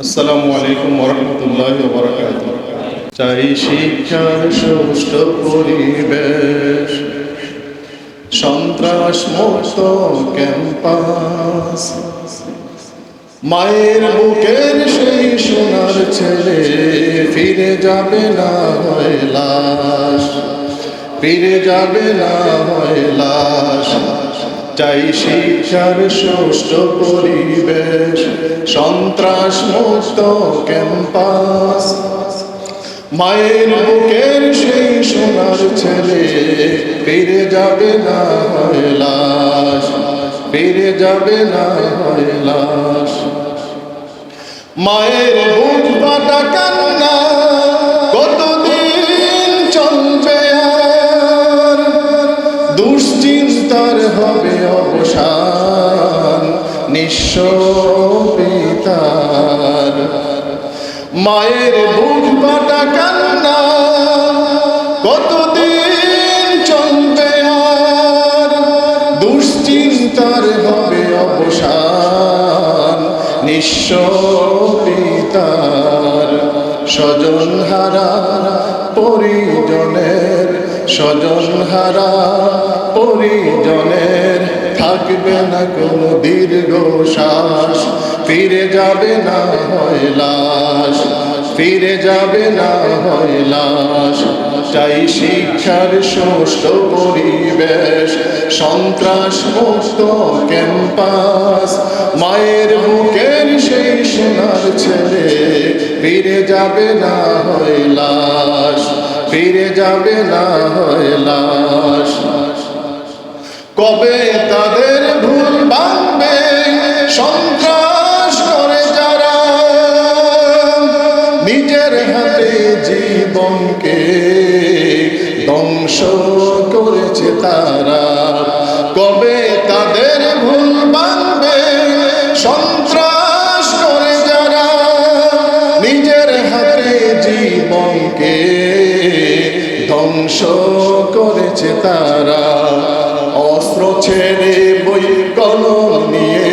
আসসালামু আলাইকুম ওরহমতুল্লাহ বরকাত চাই শিক্ষার সুষ্ঠ পরিবেশ, সন্ত্রাস মুক্ত ক্যাম্পাস। মায়ের বুকের সেই সোনার ছেলে, ফিরে যাবে না হয় লাশ, ফিরে যাবে না হয় লাশ। চাই শিক্ষার সুষ্ঠ পরিবেশ, সন্ত্রাস মুক্ত ক্যাম্পাস। মায়ের বুকের সেই সোনার ছেলে, ফিরে যাবে না হয় লাশ, ফিরে যাবে না হয় লাশ। মায়ের বুক দুশ্চিন্তার হবে অবসান, নিঃস্ব পিতার মায়ের বুক বাটা কান্না, কতদিন চলবে আর? দুশ্চিন্তার হবে অবসান, নিঃস্ব পিতার স্বজন হারা, পরিজনের স্বজন হারা পরিজনের থাকবে না কোনো দীর্ঘ শ্বাস। ফিরে যাবে না হয় লাশ, ফিরে যাবে না হয় লাশ। চাই শিক্ষার সুষ্ঠ পরিবেশ, সন্ত্রাস মুক্ত ক্যাম্পাস। মায়ের বুকের সেই সোনার ছেলে, ফিরে যাবে না হয় লাশ, ফিরে যাবে না হয় লাশ। কবে তাদের ভুল ভাঙবে? সন্ত্রাস করে যারা নিজের হাতে জীবনকে ধ্বংস করেছে তারা। কবে তাদের ভুল ভাঙবে? সন্ত্রাস করে যারা নিজের হাতে জীবনকে ধ্বংস করেছে তারা। অস্ত্র ছেড়ে বই কলম নিয়ে,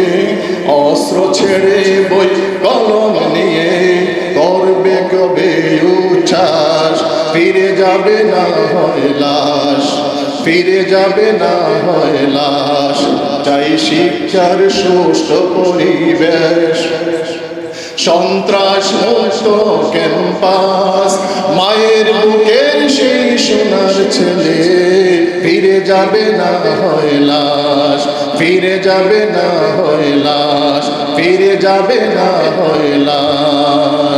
অস্ত্র ছেড়ে বই কলম নিয়ে করবে কবে উচ্ছ্বাস, ফিরে যাবে না হয় লাশ, ফিরে যাবে না হয় লাশ। চাই শিক্ষার সুষ্ঠ পরিবেশ। সন্ত্রাস মুক্ত ক্যাম্পাস, মায়ের বুকের সেই সোনার ছেলে। ফিরে যাবে না হয় লাশ, ফিরে যাবে না হয় লাশ, ফিরে যাবে না হয় লাশ।